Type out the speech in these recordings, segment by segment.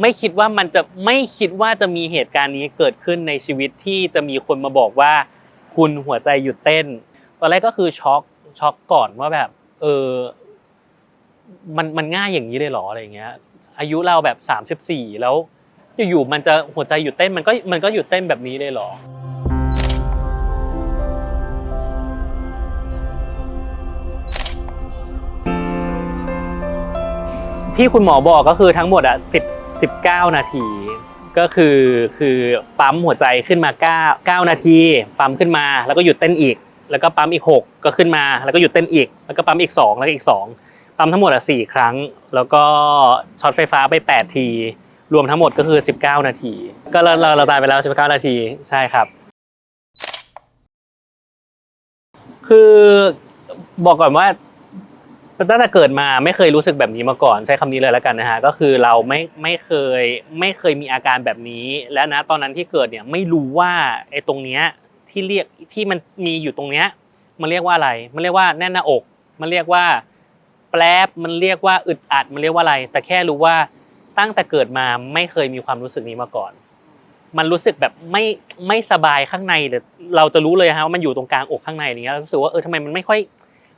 ไม่คิดว่ามันจะไม่คิดว่าจะมีเหตุการณ์นี้เกิดขึ้นในชีวิตที่จะมีคนมาบอกว่า คุณหัวใจหยุดเต้น ตอนแรกก็คือช็อกช็อกก่อนว่าแบบ เออ มันมันง่ายอย่างนี้เลยหรออะไรเงี้ย อายุเราแบบสามสิบสี่แล้วอยู่ๆมันจะหัวใจหยุดเต้นมันก็มันก็หยุดเต้นแบบนี้เลยหรอที่คุณหมอบอกก็คือทั้งหมดอะสิบ สิบเก้านาที ก็คือคือปั๊มหัวใจขึ้นมาเก้าเก้านาที ปั๊มขึ้นมาแล้วก็หยุดเต้นอีก แล้วก็ปั๊มอีกหกก็ขึ้นมา แล้วก็หยุดเต้นอีก แล้วก็ปั๊มอีกสองแล้วก็อีกสองปั๊มทั้งหมดอะสี่ครั้ง แล้วก็ช็อตไฟฟ้าไปแปดที รวมทั้งหมดก็คือสิบเก้านาที ก็เราเราตายไปแล้วสิบเก้านาทีใช่ครับ คือบอกก่อนว่า ตั้งแต่เกิดมาไม่เคยรู้สึกแบบนี้มาก่อนใช้คำนี้เลยแล้วกันนะฮะก็คือเราไม่ไม่เคยไม่เคยมีอาการแบบนี้ และนะตอนนั้นที่เกิดเนี่ยไม่รู้ว่าไอ้ตรงเนี้ยที่เรียกที่มันมีอยู่ตรงเนี้ยมันเรียกว่าอะไร มันเรียกว่าแน่นหน้าอก มันเรียกว่า แปลบมันเรียกว่าอึดอัดมันเรียกว่าอะไร แต่แค่รู้ว่าตั้งแต่เกิดมาไม่เคยมีความรู้สึกนี้มาก่อน มันรู้สึกแบบไม่ไม่สบายข้างในเลยเราจะรู้เลยฮะว่ามันอยู่ตรงกลางอกข้างในอย่างเงี้ยรู้สึกว่าเออทำไมมันไม่ค่อย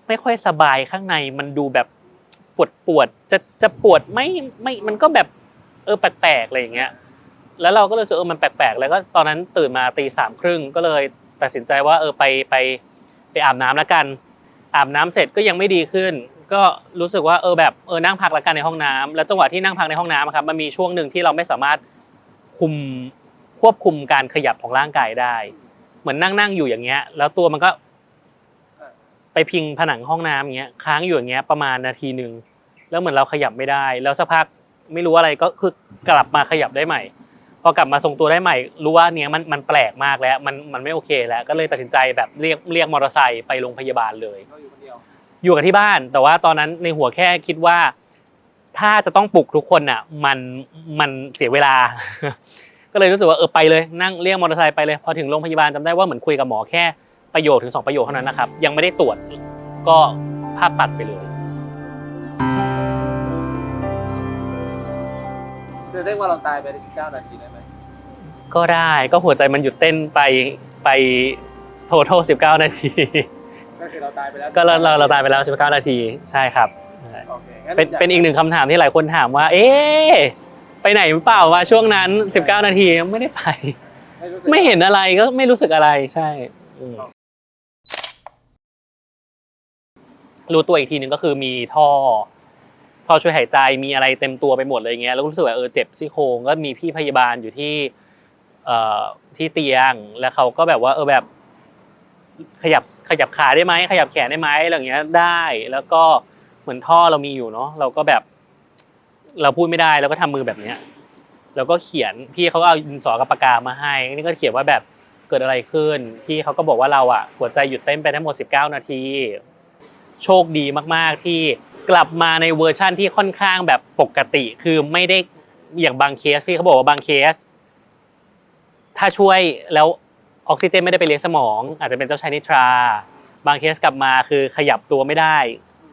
ไม่ค่อยสบายข้างในมันดูแบบปวดปวดจะจะปวดไม่ไม่มันก็แบบเออแปลกๆอะไรอย่างเงี้ยแล้วเราก็เลยรู้สึกเออมันแปลกๆแล้วก็ตอนนั้นตื่นมาตีสามครึ่งก็เลยตัดสินใจว่าเออไปไปไปอาบน้ำแล้วกัน อาบน้ำเสร็จก็ยังไม่ดีขึ้น ก็รู้สึกว่าเออแบบเออนั่งพักแล้วกันในห้องน้ำแล้วจังหวะที่นั่งพักในห้องน้ำครับมันมีช่วงหนึ่งที่เราไม่สามารถคุมควบคุมการขยับของร่างกายได้ เหมือนนั่งนั่งอยู่อย่างเงี้ย แล้วตัวมันก็ ไปพิงผนังห้องน้ำอย่างเงี้ยค้างอยู่อย่างเงี้ยประมาณนาทีหนึ่งแล้วเหมือนเราขยับไม่ได้ แล้วสักพักไม่รู้อะไรก็คือกลับมาขยับได้ใหม่ พอกลับมาทรงตัวได้ใหม่ รู้ว่าเนี้ยมันมันแปลกมากแล้วมันมันไม่โอเคแล้วก็เลยตัดสินใจแบบเรียกเรียกมอเตอร์ไซค์ไปโรงพยาบาลเลย เราอยู่คนเดียวอยู่กับที่บ้าน แต่ว่าตอนนั้นในหัวแค่คิดว่า ถ้าจะต้องปลุกทุกคนอะ มันมันเสียเวลา ก็เลยรู้สึกว่าเออไปเลยนั่งเรียกมอเตอร์ไซค์ไปเลย พอถึงโรงพยาบาลจำได้ว่าเหมือนคุยกับหมอแค่ ประโยคถึงสองประโยคเท่านั้นนะครับ ยังไม่ได้ตรวจก็ภาพตัดไปเลย จะเรียกว่าเราตายไปใน19 นาทีได้ไหมก็ได้ก็หัวใจมันหยุดเต้นไปไปโททสิบเก้านาที ก็คือเราตายไปแล้วก็เราเราเราตายไปแล้วสิบเก้านาทีใช่ครับใช่โอเคงั้นเป็นยาเป็นอีกหนึ่งคำถามที่หลายคนถามว่า เอ๊ะไปไหนหรือเปล่าวะช่วงนั้นสิบเก้านาทีไม่ได้ไป ไม่รู้สึกไม่เห็นอะไรก็ไม่รู้สึกอะไรใช่อืม รู้ตัวอีกทีหนึ่งก็คือมีท่อท่อช่วยหายใจมีอะไรเต็มตัวไปหมดเลยอย่างเงี้ยแล้วรู้สึกว่าเออเจ็บซี่โครงก็มีพี่พยาบาลอยู่ที่เอ่อที่เตียงแล้วเขาก็แบบว่าเออแบบขยับขยับขาได้ไหมขยับแขนได้ไหมอะไรเงี้ยได้แล้วก็เหมือนท่อเรามีอยู่เนาะเราก็แบบ เราพูดไม่ได้เราก็ทำมือแบบเนี้ยแล้วก็เขียนพี่เขาก็เอาดินสอกับปากกามาให้นี่ก็เขียนว่าแบบเกิดอะไรขึ้นพี่เขาก็บอกว่าเราอะหัวใจหยุดเต้นไปทั้งหมด 19 นาที โชคดีมากๆ ที่กลับมาในเวอร์ชั่นที่ค่อนข้างแบบปกติ คือไม่ได้อย่างบางเคสพี่เขาบอกว่าบางเคส ถ้าช่วยแล้วออกซิเจนไม่ได้ไปเลี้ยงสมอง อาจจะเป็นเจ้าชายนิทรา บางเคสกลับมาคือขยับตัวไม่ได้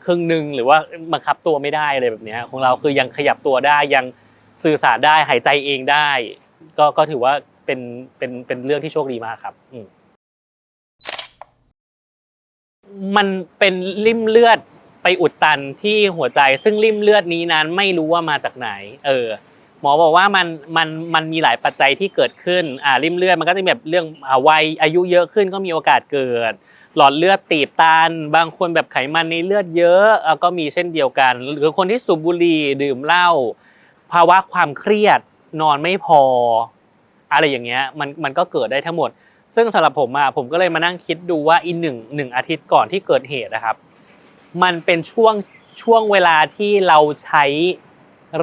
ครึ่งหนึ่งหรือว่าบังคับตัวไม่ได้อะไรแบบนี้ของเราคือยังขยับตัวได้ยังสื่อสารได้หายใจเองได้ ก็ก็ถือว่าเป็นเป็นเป็นเรื่องที่โชคดีมากครับอืม มันเป็นริ่มเลือดไปอุดตันที่หัวใจ ซึ่งริ่มเลือดนี้นั้นไม่รู้ว่ามาจากไหน เออ หมอบอกว่ามันมันมันมีหลายปัจจัยที่เกิดขึ้น อ่าริ่มเลือดมันก็จะแบบเรื่องอ่าวัยอายุเยอะขึ้นก็มีโอกาสเกิด หลอดเลือดตีบตัน บางคนแบบไขมันในเลือดเยอะอะก็มีเช่นเดียวกัน หรือคนที่สูบบุหรี่ดื่มเหล้าภาวะความเครียดนอนไม่พอ อะไรอย่างเงี้ยมันมันก็เกิดได้ทั้งหมด ซึ่งสำหรับผมอะผมก็เลยมานั่งคิดดูว่าอีหนึ่งหนึ่งอาทิตย์ก่อนที่เกิดเหตุนะครับ มันเป็นช่วงช่วงเวลาที่เราใช้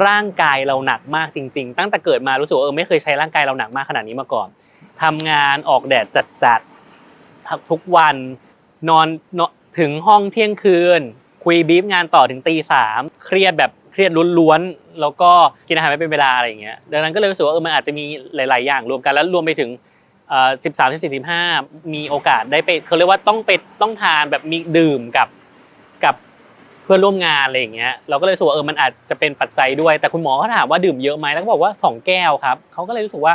ร่างกายเราหนักมากจริง ๆ ตั้งแต่เกิดมารู้สึกว่าเออไม่เคยใช้ร่างกายเราหนักมากขนาดนี้มาก่อนทำงานออกแดดจัดๆทุกวันนอนนอนถึงห้องเที่ยงคืน คุยบีฟงานต่อถึงตีสามเครียดแบบเครียดล้วนๆแล้วก็กินอาหารไม่เป็นเวลาอะไรอย่างเงี้ยดังนั้นก็เลยรู้สึกว่าเออมันอาจจะมีหลาย ๆ อย่างรวมกันแล้วรวมไปถึง สิบสามสิบสี่สิบห้ามีโอกาสได้ไปเขาเรียกว่าต้องไปต้องทานแบบมีดื่มกับกับเพื่อนร่วมงานอะไรอย่างเงี้ยเราก็เลยรู้สึกว่าเออมันอาจจะเป็นปัจจัยด้วย แต่คุณหมอก็ถามว่าดื่มเยอะไหมแล้วก็บอกว่าสองแก้วครับเขาก็เลยรู้สึกว่า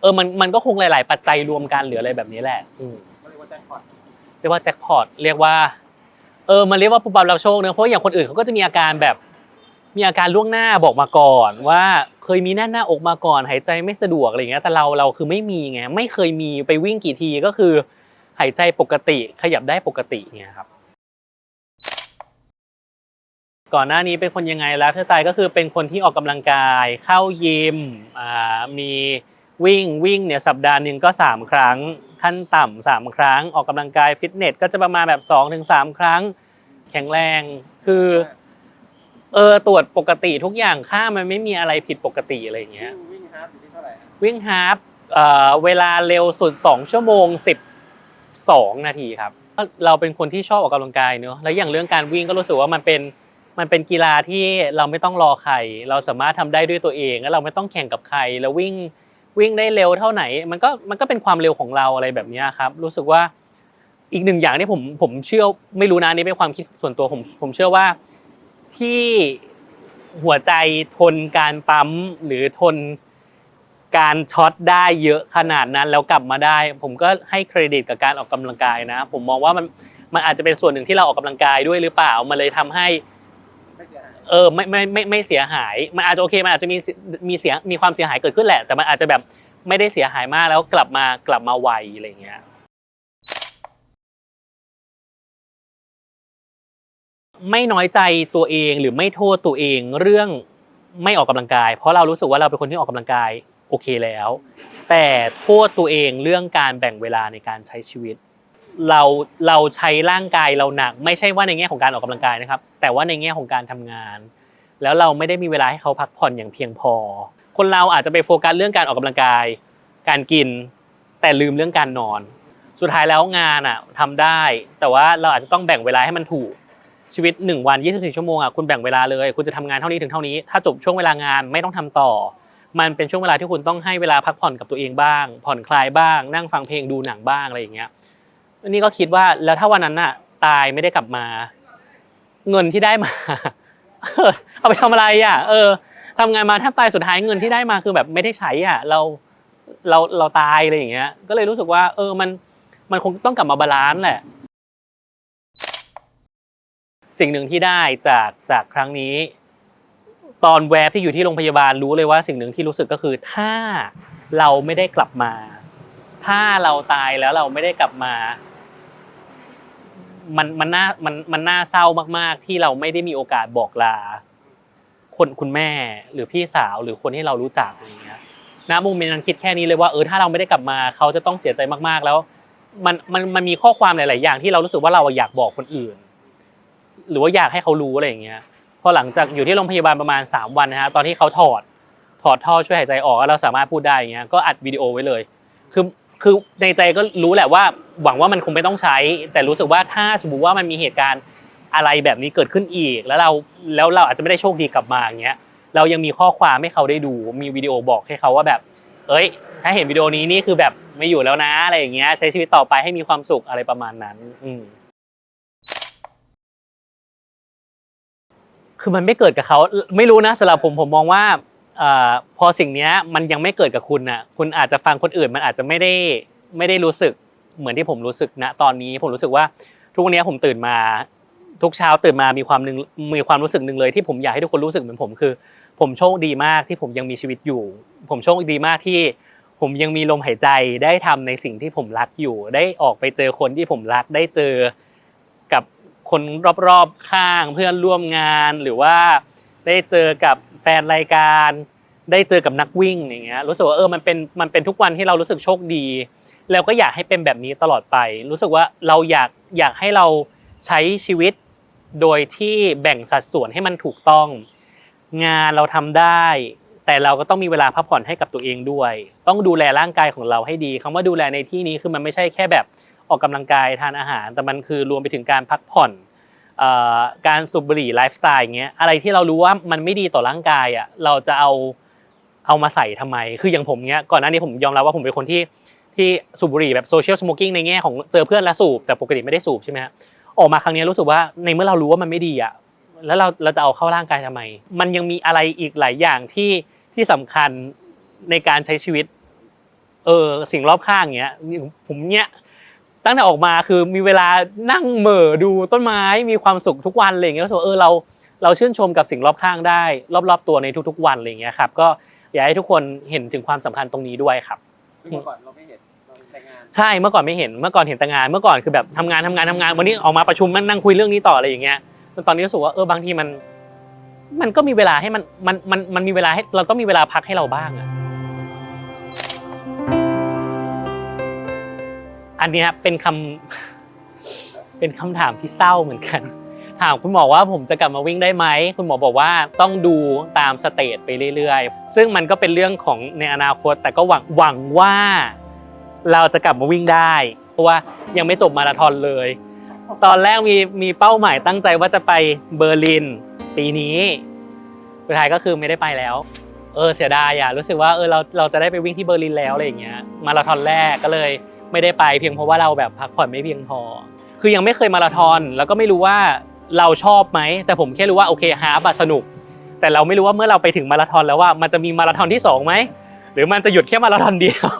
เออมันมันก็คงหลาย ๆ ปัจจัยรวมกันหรืออะไรแบบนี้แหละอืมเรียกว่าแจ็คพอตเรียกว่าแจ็คพอตเรียกว่าเออมันเรียกว่าปุบปับรับโชคเนอะเพราะอย่างคนอื่นเขาก็จะมีอาการแบบ มีอาการล่วงหน้าบอกมาก่อน ว่าเคยมีแน่นหน้าอกมาก่อน หายใจไม่สะดวกอะไรอย่างเงี้ยแต่เราเราคือไม่มีไงไม่เคยมีไปวิ่งกี่ทีก็คือ หายใจปกติขยับได้ปกติเนี่ยครับ ก่อนหน้านี้เป็นคนยังไงไลฟ์สไตล์ก็คือเป็นคนที่ออกกำลังกาย เข้ายิมอ่ามีวิ่งวิ่งเนี่ยสัปดาห์หนึ่งก็ 3 ครั้ง ขั้นต่ำสามครั้ง ออกกำลังกายฟิตเนสก็จะประมาณแบบ 2-3ถึงครั้ง แข็งแรงคือ เออตรวจปกติทุกอย่างค่ามันไม่มีอะไรผิดปกติอะไรอย่างเงี้ย วิ่งฮาล์ฟอยู่ที่เท่าไหร่ฮะวิ่งฮาล์ฟเอ่อเวลาเร็วสุด 2 ชั่วโมง 12 นาทีครับ เราเป็นคนที่ชอบออกกำลังกายเนอะแล้วอย่างเรื่องการวิ่งก็รู้สึกว่ามันเป็นมันเป็นกีฬาที่เราไม่ต้องรอใคร เราสามารถทำได้ด้วยตัวเองแล้วเราไม่ต้องแข่งกับใคร แล้ววิ่งวิ่งได้เร็วเท่าไหน มันก็มันก็เป็นความเร็วของเราอะไรแบบเนี้ยครับ รู้สึกว่าอีกหนึ่งอย่างที่ผมผมเชื่อไม่รู้นะอันนี่เป็นความคิดส่วนตัวผมผมเชื่อว่า ที่หัวใจทนการปั๊มหรือทนการช็อตได้เยอะขนาดนั้นแล้วกลับมาได้ ผมก็ให้เครดิตกับการออกกำลังกายนะ ผมมองว่ามันมันอาจจะเป็นส่วนหนึ่งที่เราออกกำลังกายด้วยหรือเปล่ามันเลยทำให้ไม่เสียหายเออไม่ไม่ไม่ไม่เสียหาย มันอาจจะโอเคมันอาจจะมีมีเสียมีความเสียหายเกิดขึ้นแหละ แต่มันอาจจะแบบไม่ได้เสียหายมากแล้วกลับมากลับมาไวอะไรอย่างเงี้ย ไม่น้อยใจตัวเองหรือไม่โทษตัวเองเรื่องไม่ออกกำลังกาย เพราะเรารู้สึกว่าเราเป็นคนที่ออกกำลังกายโอเคแล้ว แต่โทษตัวเองเรื่องการแบ่งเวลาในการใช้ชีวิต เราเราใช้ร่างกายเราหนัก ไม่ใช่ว่าในแง่ของการออกกำลังกายนะครับ แต่ว่าในแง่ของการทำงาน แล้วเราไม่ได้มีเวลาให้เขาพักผ่อนอย่างเพียงพอ คนเราอาจจะไปโฟกัสเรื่องการออกกำลังกาย การกิน แต่ลืมเรื่องการนอน สุดท้ายแล้วงานอะทำได้ แต่ว่าเราอาจจะต้องแบ่งเวลาให้มันถูก ชีวิต 1 วัน 24 ชั่วโมงอะคุณแบ่งเวลาเลย คุณจะทำงานเท่านี้ถึงเท่านี้ ถ้าจบช่วงเวลางานไม่ต้องทำต่อ มันเป็นช่วงเวลาที่คุณต้องให้เวลาพักผ่อนกับตัวเองบ้าง ผ่อนคลายบ้าง นั่งฟังเพลงดูหนังบ้างอะไรอย่างเงี้ยนี่ก็คิดว่าแล้วถ้าวันนั้นน่ะ ตายไม่ได้กลับมา เงินที่ได้มาเอาไปทำอะไรอะ เออทำงานมาแทบตายสุดท้ายเงินที่ได้มาคือแบบไม่ได้ใช้อะ เราเราเราตายอะไรอย่างเงี้ย ก็เลยรู้สึกว่า เออมันมันคงต้องกลับมาบาลานซ์แหละ สิ่งหนึ่งที่ได้จากจากครั้งนี้ ตอนแวบที่อยู่ที่โรงพยาบาลรู้เลยว่าสิ่งหนึ่งที่รู้สึกก็คือถ้าเราไม่ได้กลับมา ถ้าเราตายแล้วเราไม่ได้กลับมา มันมันน่ามันมันน่าเศร้ามากๆ ที่เราไม่ได้มีโอกาสบอกลา คนคุณแม่หรือพี่สาวหรือคนที่เรารู้จักอะไรเงี้ยณมุมนั้นคิดแค่นี้เลยว่าเออถ้าเราไม่ได้กลับมา เขาจะต้องเสียใจมากๆแล้ว มันมันมันมีข้อความหลาย ๆ อย่างที่เรารู้สึกว่าเราอยากบอกคนอื่น หรือว่าอยากให้เขารู้อะไรอย่างเงี้ยพอหลังจากอยู่ที่โรงพยาบาลประมาณ 3 วันนะฮะตอนที่เขาถอดถอดท่อช่วยหายใจออกแล้วเราสามารถพูดได้อย่างเงี้ยก็อัดวิดีโอไว้เลย คือคือในใจก็รู้แหละว่า หวังว่ามันคงไม่ต้องใช้ แต่รู้สึกว่าถ้าสมมติว่ามันมีเหตุการณ์อะไรแบบนี้เกิดขึ้นอีก แล้วเราแล้วเราอาจจะไม่ได้โชคดีกลับมาอย่างเงี้ยเรายังมีข้อความให้เขาได้ดู มีวิดีโอบอกให้เขาว่าแบบ เอ้ย ถ้าเห็นวิดีโอนี้นี่คือแบบไม่อยู่แล้วนะอะไรอย่างเงี้ยใช้ชีวิตต่อไปให้มีความสุขอะไรประมาณนั้น อืม คือมันไม่เกิดกับเขาไม่รู้นะสำหรับผมผมมองว่าอพอสิ่งนี้มันยังไม่เกิดกับคุณน่ะคุณอาจจะฟังคนอื่นมันอาจจะไม่ได้ไม่ได้รู้สึกเหมือนที่ผมรู้สึกณตอนนี้ผมรู้สึกว่าทุกวันนี้ผมตื่นมาทุกเช้าตื่นมามีความนึงมีความรู้สึกหนึ่งเลย ที่ผมอยากให้ทุกคนรู้สึกเหมือนผมคือ ผมโชคดีมากที่ผมยังมีชีวิตอยู่ ผมโชคดีมากที่ผมยังมีลมหายใจได้ทำในสิ่งที่ผมรักอยู่ ได้ออกไปเจอคนที่ผมรักได้เจอ คนรอบๆข้างเพื่อนร่วมงานหรือว่าได้เจอกับแฟนรายการ ได้เจอกับนักวิ่งอย่างเงี้ยรู้สึกว่าเออมันเป็นมันเป็นทุกวันที่เรารู้สึกโชคดี แล้วก็อยากให้เป็นแบบนี้ตลอดไป รู้สึกว่าเราอยากอยากให้เราใช้ชีวิตโดยที่แบ่งสัดส่วนให้มันถูกต้อง งานเราทำได้ แต่เราก็ต้องมีเวลาพักผ่อนให้กับตัวเองด้วย ต้องดูแลร่างกายของเราให้ดีคำว่าดูแลในที่นี้คือมันไม่ใช่แค่แบบ ออกกำลังกายทานอาหาร แต่มันคือรวมไปถึงการพักผ่อนการสูบบุหรี่ไลฟ์สไตล์อย่างเงี้ยอะไรที่เรารู้ว่ามันไม่ดีต่อร่างกายอะเราจะเอาเอามาใส่ทำไม คืออย่างผมเนี้ยก่อนหน้านี้ผมยอมรับว่าผมเป็นคนที่ที่สูบบุหรี่แบบโซเชียลสโมกิ้งในแง่ของเจอเพื่อนแล้วสูบแต่ปกติไม่ได้สูบใช่ไหมฮะออกมาครั้งนี้รู้สึกว่าในเมื่อเรารู้ว่ามันไม่ดีอะแล้วเราเราจะเอาเข้าร่างกายทำไม มันยังมีอะไรอีกหลายอย่างที่ที่สำคัญในการใช้ชีวิต เออสิ่งรอบข้างเงี้ยผมเนี้ย ตั้งแต่ออกมาคือมีเวลานั่งเหม่อดูต้นไม้มีความสุขทุกวันอะไรอย่างเงี้ยรู้สึกว่าเออเราเราชื่นชมกับสิ่งรอบข้างได้ รอบๆตัวในทุก ๆ วันอะไรอย่างเงี้ยครับก็อยากให้ทุกคนเห็นถึงความสำคัญตรงนี้ด้วยครับ ซึ่งเมื่อก่อนเราไม่เห็นเราแต่งงานใช่เมื่อก่อนไม่เห็นเมื่อก่อนเห็นแต่งานเมื่อก่อนคือแบบทำงานทำงานทำงานวันนี้ออกมาประชุมมันนั่งคุยเรื่องนี้ต่ออะไรอย่างเงี้ยตอนนี้รู้สึกว่าเออบางทีมัน มันก็มีเวลาให้มันมันมันมันมีเวลาให้เราต้องมีเวลาพักให้เราบ้างอะ อันเนี้ยเป็นคำเป็นคำถามที่เศร้าเหมือนกัน ถามคุณหมอว่าผมจะกลับมาวิ่งได้ไหม คุณหมอบอกว่าต้องดูตามสเตจไปเรื่อยๆ ซึ่งมันก็เป็นเรื่องของในอนาคต แต่ก็หวังหวังว่า เราจะกลับมาวิ่งได้ เพราะว่ายังไม่จบมาราธอนเลย ตอนแรกมีมีเป้าหมายตั้งใจว่าจะไปเบอร์ลิน ปีนี้สุดท้ายก็คือไม่ได้ไปแล้ว เออเสียดายอะรู้สึกว่าเออเราเราจะได้ไปวิ่งที่เบอร์ลินแล้วอะไรอย่างเงี้ย มาราธอนแรกก็เลย ไม่ได้ไปเพียงเพราะว่าเราแบบพักผ่อนไม่เพียงพอ คือยังไม่เคยมาราธอน แล้วก็ไม่รู้ว่าเราชอบไหม แต่ผมแค่รู้ว่าโอเคฮาร์บัสนุก แต่เราไม่รู้ว่าเมื่อเราไปถึงมาราธอนแล้วว่ามันจะมีมาราธอนที่สองไหมหรือมันจะหยุดแค่มาราธอนเดียว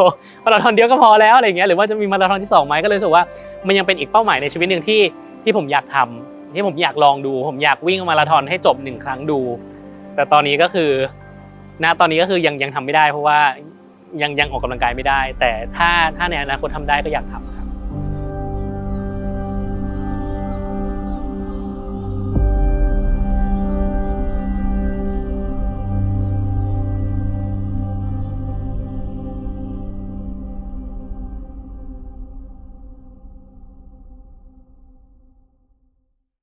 มาราธอนเดียวก็พอแล้วอะไรเงี้ยหรือว่าจะมีมาราธอนที่สองไหมก็เลยรู้สึกว่ามันยังเป็นอีกเป้าหมายในชีวิตหนึ่งที่ที่ผมอยากทำที่ผมอยากลองดู ผมอยากวิ่งมาราธอนให้จบหนึ่งครั้งดู แต่ตอนนี้ก็คือณตอนนี้ก็คือยังยังทำไม่ได้เพราะว่า ยังยังออกกำลังกายไม่ได้ แต่ถ้าถ้าในอนาคตทำได้ก็อยากทำ